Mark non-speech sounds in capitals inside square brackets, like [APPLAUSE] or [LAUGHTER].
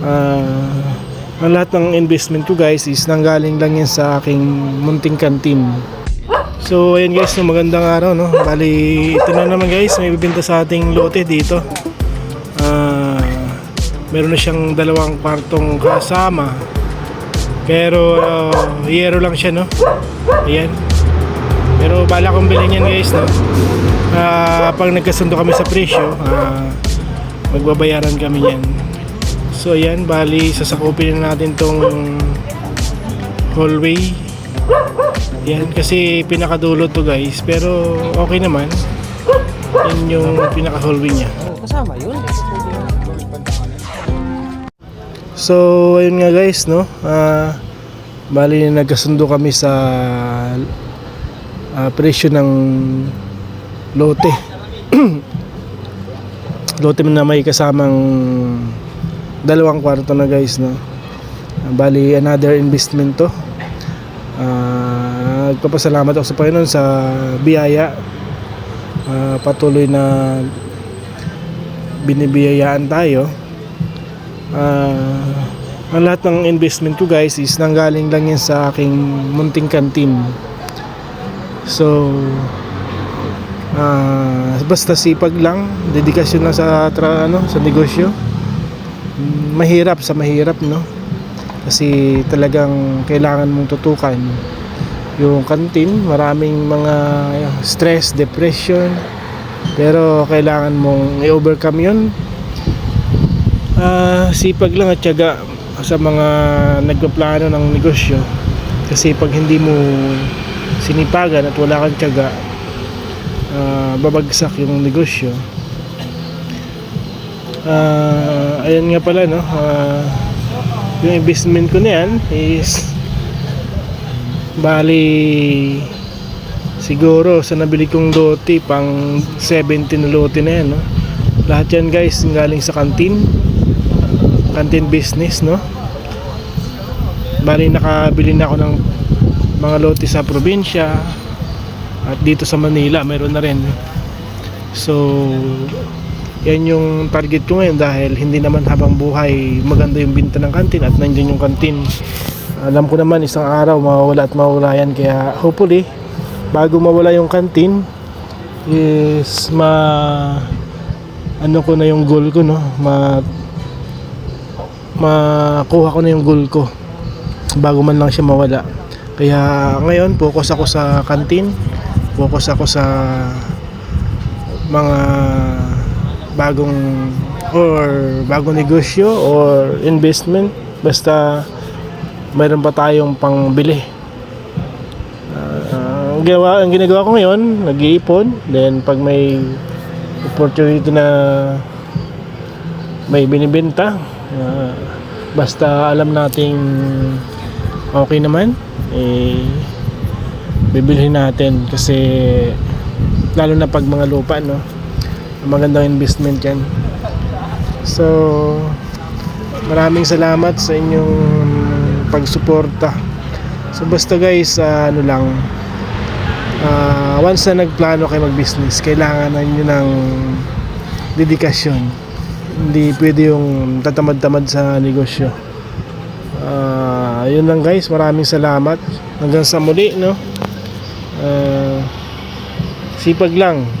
Ah, ang lahat ng investment ko guys is nanggaling lang yan sa aking munting kantin. So ayun guys, no, magandang araw no. Bali, ito na naman guys, may bibinta sa ating lote dito. Ah, meron na siyang dalawang kwartong kasama. Pero uh, yero lang siya no. Ayan. Pero bala kong bilhin yan guys no. Ah, pag nagkasundo kami sa presyo, ah, magbabayaran kami yan. So ayan, bali sasakupin na natin tong hallway. Yan kasi pinakadulo to guys, pero okay naman. Yan yung pinaka hallway niya. Kasama yun. So ayun nga guys, no. Ah, bali nagkasundo kami sa ah, presyo ng lote. [CLEARS THROAT] lote na may kasamang dalawang kwarto na guys, no. Bali another investment to. Ah, nagpapasalamat ako sa Panginoon sa biyaya. Ah, patuloy na binibiyayaan tayo. Ah, ang lahat ng investment ko guys is nanggaling lang yan sa aking munting kantin. So, ah, basta sipag lang, dedikasyon lang sa tra, ano, sa negosyo. Mahirap sa mahirap, no? Kasi talagang kailangan mong tutukan yung kantin, maraming mga stress, depression, pero kailangan mong i-overcome yun Ah, sipag lang at tiyaga sa mga nagpaplano ng negosyo. Kasi pag hindi mo sinipagan at wala kang tiyaga, ah, babagsak yung negosyo. Ah, ayun nga pala no, ah, yung investment ko na yan is bali siguro sa nabili kong lote pang 70 na lote na yan no. Lahat yan guys galing sa kantin canteen business no? Bali nakabili na ako ng mga lote sa probinsya at dito sa Manila meron na rin. So yan yung target ko ngayon dahil hindi naman habang buhay maganda yung binta ng kantin at nandiyan yung kantin. Alam ko naman isang araw mawawala at mawawala yan. Kaya hopefully bago mawala yung kantin is ma ano ko na yung goal ko no? Ma makuha ko na yung goal ko bago man lang siya mawala. Kaya ngayon focus ako sa kantin focus ako sa mga bagong or bagong negosyo or investment basta mayroon pa tayong pangbili. Ah, ang ginawa ang ginagawa ko ngayon nag-iipon. Then pag may opportunity na may binibenta ah, basta alam nating okay naman eh bibilhin natin. Kasi lalo na pag mga lupa no magandang investment yan. So maraming salamat sa inyong pagsuporta. So basta guys ah, ano lang ah, once na nagplano kayo mag business kailangan nyo ng dedikasyon. Hindi pwede yung tatamad-tamad sa negosyo. Ah, yun lang guys maraming salamat. Hanggang sa muli no? Ah, sipag lang